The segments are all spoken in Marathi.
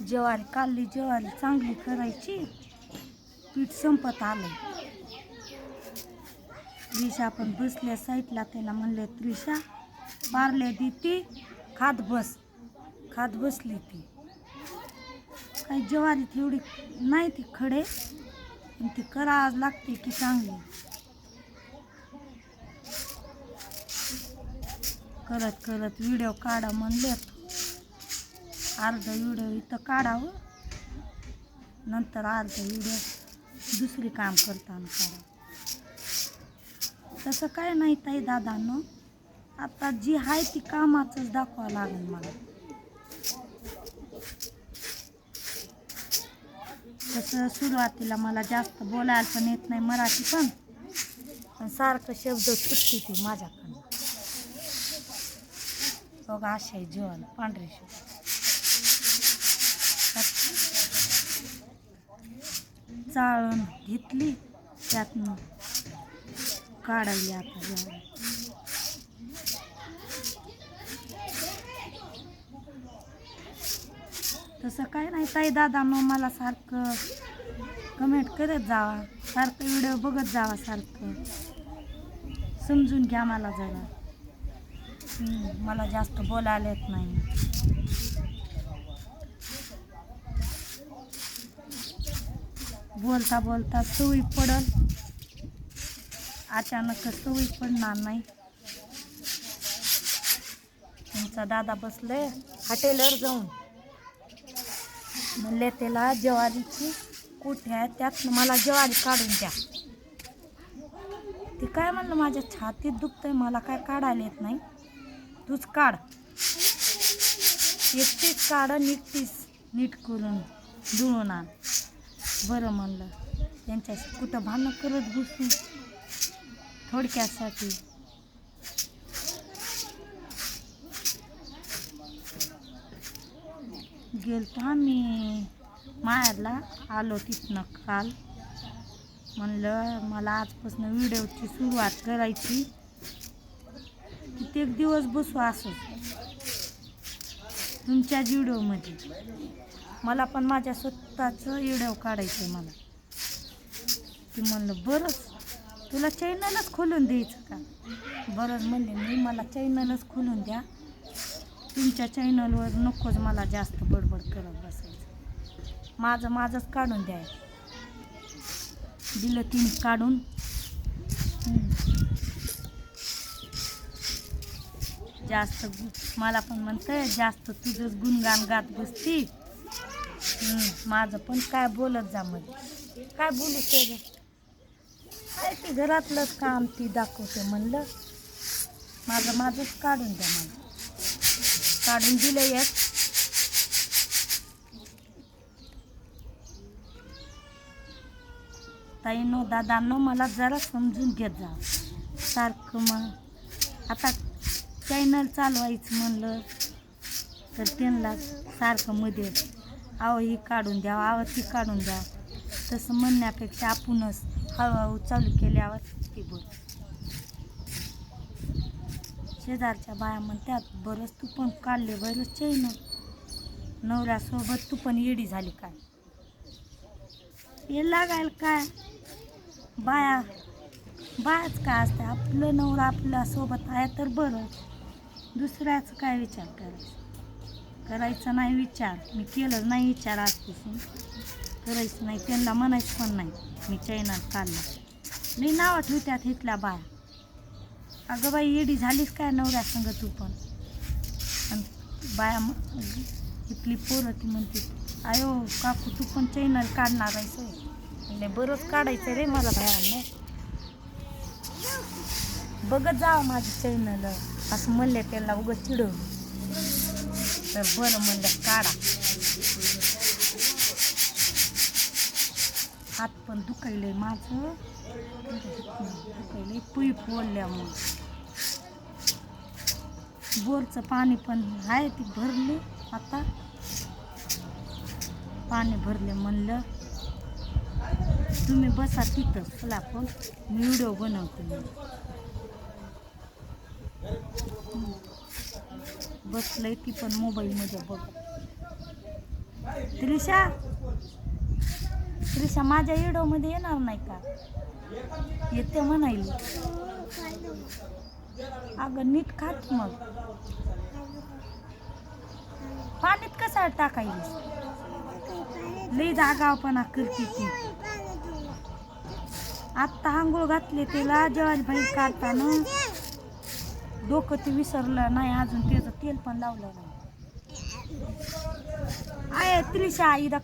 ज्वारी काढली ज्वारी चांगली करायची. पीठ संपत आलं. त्रिशा पण बसल्या साईडला त्याला म्हणले त्रिशा पारले देती खात बस. खात बसली ती. काही ज्वारी तेवढी नाही ती खडे पण ती करावं लागते की चांगली. करत करत व्हिडिओ काढा म्हणले अर्ध व्हिडिओ इथं काढावं. नंतर अर्ध व्हिडिओ दुसरी काम करताना काढा तसं काय नाही ताई दादांनो. आता जी आहे ती कामाचंच दाखवावं लागेल मला. तसं सुरुवातीला मला जास्त बोलायला पण येत नाही मराठी पण. पण सारखं शब्द सुटते ती माझ्याकडनं. बघा अशा आहे जेवण पांढरे शब्द. चाळण घेतली त्यातनं काढायली आता जेवण तसं काय नाही ताई दादानं मला सारखं कमेंट करत जावा. सारखं व्हिडिओ बघत जावा सारखं. समजून घ्या मला जरा. मला जास्त बोलायला येत नाही. बोलता बोलता सवयी पडल. अचानक सवयी पडणार नाही. तुमचा दादा बसले हॉटेलवर जाऊन. म्हणले त्याला ज्वारीची कुठे आहे? त्यात मला ज्वारी काढून द्या. ते काय म्हणलं माझ्या छातीत दुखतंय मला काय काढायला येत नाही. तूच काढ. एकटीच काढ नीट एकटीच नीट करून जुळून आण. बरं म्हणलं. त्यांच्याशी कुठं भांडणं करत बसू? थोडक्यासाठी. गेलतो आम्ही. माहेरला आलो तिथनं काल. म्हणलं मला आजपासून व्हिडिओची सुरुवात करायची. कित्येक दिवस बसू असं तुमच्या व्हिडिओमध्ये. मला पण माझ्या स्वतःचं व्हिडिओ काढायचं आहे मला. ती म्हणलं बरंच. तुला चॅनलच खोलून द्यायचं का? बरंच म्हणले मी मला चॅनलच खोलून द्या. तुमच्या चॅनलवर नकोच मला जास्त बडबड करत बसायचं. माझं माझंच काढून द्या. दिलं तिने काढून. जास्त गु- मला पण म्हणतंय जास्त तुझंच गुणगान गात बसती. माझं पण काय बोलत जा मध्ये काय बोलू ते काय ते घरातलंच काम ती दाखवते म्हणलं. माझं माझंच काढून द्या मला. काढून दिलं एक. दादा नो मला जरा समजून घेत जा. सारखं मग आता चॅनल चालवायचं म्हणलं तर त्यांना सारखं मध्ये आव ही काढून द्या आव ती काढून द्या. तसं म्हणण्यापेक्षा आपणच हळूहळू चालू केल्यावर ती बोल. शेजारच्या बाया म्हणतात बरंच तू पण काढले बरंच चैन नवऱ्यासोबत तू पण येडी झाली काय? हे लागायला काय? बाया बायाच काय असते आपलं नवरा आपल्यासोबत आहे तर बरं. दुसऱ्याचं काय विचार करायचा? करायचा नाही विचार. मी केलं नाही विचार आजपासून करायचं नाही. त्यांना म्हणायचं पण नाही. मी चैनात काढलं नाही नावं ठेवत्यात इथल्या बाया. अगं बाई येडी झालीस काय नवऱ्या संग तू पण? आणि बाया इथली पोरं ती म्हणते आयो काकू तू पण चैनल काढणार आहेस म्हणजे बरंच काढायचं रे मला बायांना. बघत जावं माझी चैनल. असं म्हणले त्याला उगं चिडवलं. तर बरं म्हणलं काढा. हात पण दुखायलंय माझं. दुखायलंय पुई बोलल्यामुळे बोरचं पाणी पण आहे ती भरली आता. पाणी भरले म्हणलं तुम्ही बसा तिथं चला पण मी व्हिडिओ बनवते बसलंय ती पण मोबाईलमध्ये बघ. त्रिशा त्रिशा माझ्या व्हिडिओमध्ये येणार नाही का? येते म्हणायली अगं नीट खात मग. पाण्यात कसा टाकायली लई जागावपणा करते ती. आत्ता आंघोळ घातली तिला जेवायला भाई काढताना डोकं ते विसरलं नाही अजून त्याचं तेल पण लावलं नाही. आहे त्रिशा इदा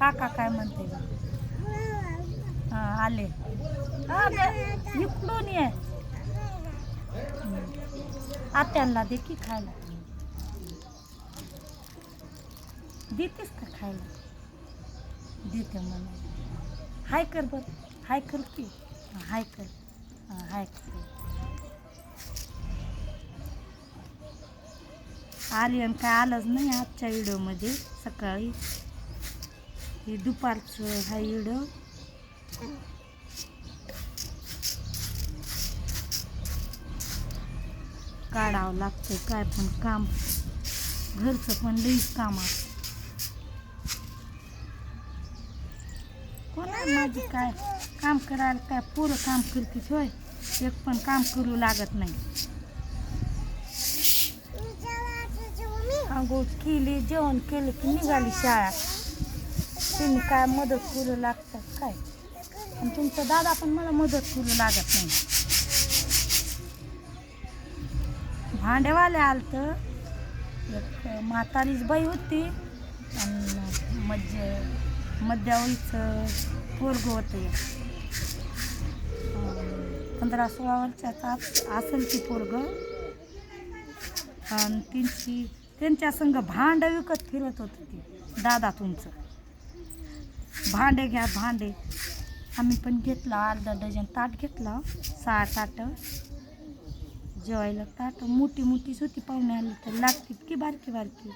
काका काय म्हणते? बा. हा आले. इकडून ये. आत्याला आत्यांना दे की खायला. देतेस का खायला? देते मला. हाय कर बर. हाय कर की हाय कर. हाय कर आर्यन काय आलंच नाही आजच्या व्हिडिओमध्ये. सकाळी हे दुपारचं हा व्हिडिओ. काढावं लागतं काय पण काम. घरचं पण लईच काम कोणा माझी काय? काम करायला काय? पोरं काम करतीच होय. एक पण काम करू लागत नाही. आंघोळ केली जेवण केलं की निघाली शाळा. त्यांनी काय मदत करू लागतात काय? आणि तुमचा दादा पण मला मदत करू लागत नाही. भांडेवाले आलत. एक म्हातारीच बाई होती. आणि म्हणजे मध्य मध्यावळीचं पोरग होतं पंधरा सोळा वर्षाचा असेल ती पोरग. आणि त्यांची त्यांच्या संग भांड विकत फिरत होतं ती. दादा तुमचं. भांडे घ्या भांडे. आम्ही पण घेतला अर्धा डझन ताट घेतला. सहा ताट. जेवायला ताट. मोठी मोठीच होती पाहुणे आली तर लागतील की बारकी बारकी.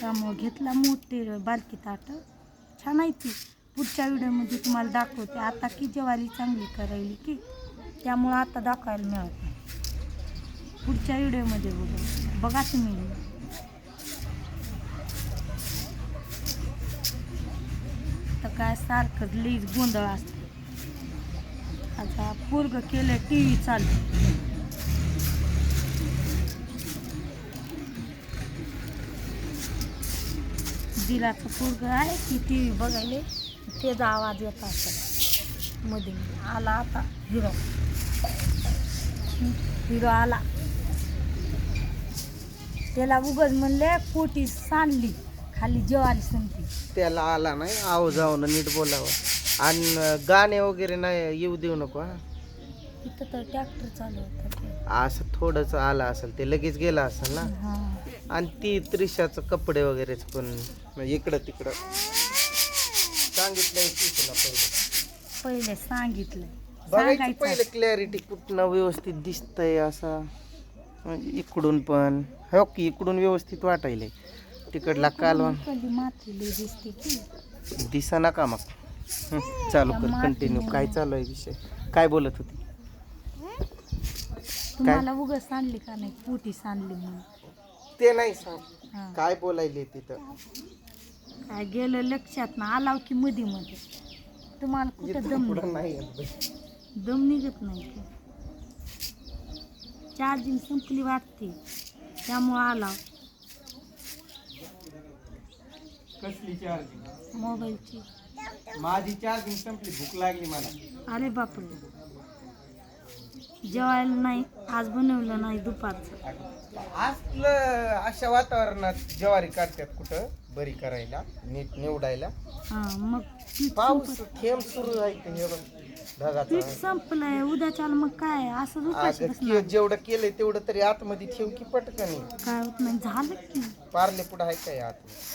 त्यामुळं घेतला मोठी बारकी ताट. छान आहे ती. पुढच्या व्हिडिओमध्ये तुम्हाला दाखवते. आता की जेवायला चांगली करायली की. त्यामुळं आता दाखवायला मिळत नाही. पुढच्या व्हिडिओमध्ये बघा. बघा तुम्ही. तर काय सारखं लईच गोंधळ असते. आता पोरग केलं टी व्ही चालू. दिलाचं पोरग आहे की टी व्ही बघायले त्याचा आवाज येत असेल मध्ये आला आता हिरो. हिरो आला. त्याला उगच म्हणले कोटी सांडली खाली ज्वारी संपली. त्याला आला नाही आव जाऊन नीट बोलावं. आणि गाणे वगैरे नाही येऊ देऊ नको हा. इथं तर ट्रॅक्टर चालू होतं. असं थोडंच आला असेल ते लगेच गेला असेल ना? हा. आणि ती त्रिशाचं कपडे वगैरेच पण म्हणजे इकडं तिकडं. सांगितलंय की तुला पहिलं. पहिले सांगितलंय. बघायचं पहिलं सांगायचं क्लॅरिटी कुठनं व्यवस्थित दिसतंय असं. म्हणजे इकडून पण. हो की इकडून व्यवस्थित वाटायलंय. तिकडला माती लई दिसते की दिसा नका मग. चालू कर कंटिन्यू काय चालू आहे विषय? काय बोलत होती? तुम्हाला उगच सांडली का नाही? पोटी सांडली म्हणून. ते नाही सांग. काय बोलायले तिथं काय गेलं लक्षात ना? आलाव की मध्ये मध्ये तुम्हाला कुठं दम नाही. दम निघत नाही. चार्जिंग संपली वाटते. त्यामुळं आलाव कसली चार्जिंग मोबाईलची. माझी चार्जिंग संपली भूक लागली मला. अरे बापरे. जेवायला नाही आज बनवलं नाही दुपारचं. असलं अशा वातावरणात ज्वारी काढतात कुठं? बरी करायला नीट निवडायला. हा मग पाऊस थेंब सुरू आहे हे बघ. ढगाचा पीठ संपलंय उद्याच्याला मग काय? असं उपाशी अगं, बसणार. के- जेवढं केलंय तेवढं तरी आतमध्ये ठेव की पटकन? काय होत नाही झालं की. पारले पुढं आहे काय आतमध्ये?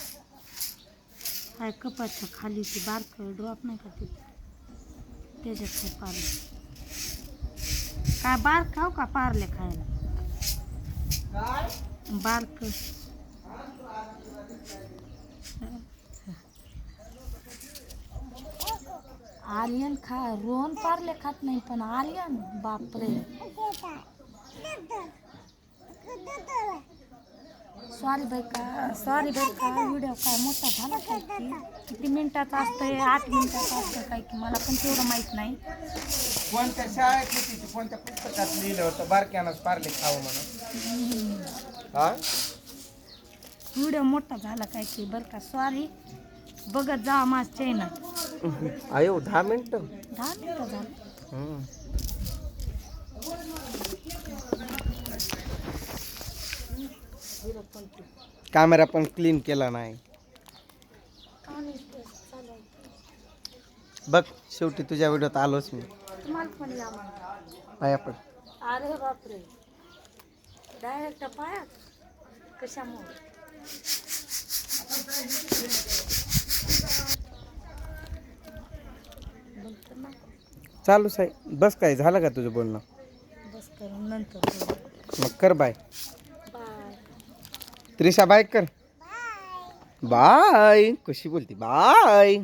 काय कपाच्या खाली ती बारक ड्रॉप नाही का ते? त्याच्यात काय पारले? काय बार खाऊ का पारले खायला? बारक. आर्यन खा रोहन पारले खात नाही पण आर्यन बापरे. सॉरी बाई का सॉरी बाई का व्हिडिओ काय मोठा झाला काय की? किती मिनिटाचा असतंय आठ मिनिटाचा असतं काय की मला पण तेवढं माहीत नाही. कोणत्या शाळेत होती ती कोणत्या पुस्तकात लिहिलं होतं? बारक्यानंच पारले खावं म्हणून. हा? व्हिडिओ मोठा झाला काय की बरं का? सॉरी बघत जा माझ चॅनल आयो दहा मिनिटं. दहा मिनिटं झालं. हम्म. कॅमेरा पण क्लीन केला नाही. बघ शेवटी तुझ्या व्हिडिओत आलोच मी. पाया पण अरे बापरे. डायरेक्ट पायात कशामुळे बोलतो ना चालूच आहे. बस काय झालं का तुझं बोलणं? बस करून नंतर बोलू. मग कर बाय. बाय. त्रिशा बाय कर. बाय. कशी बोलती? बाय.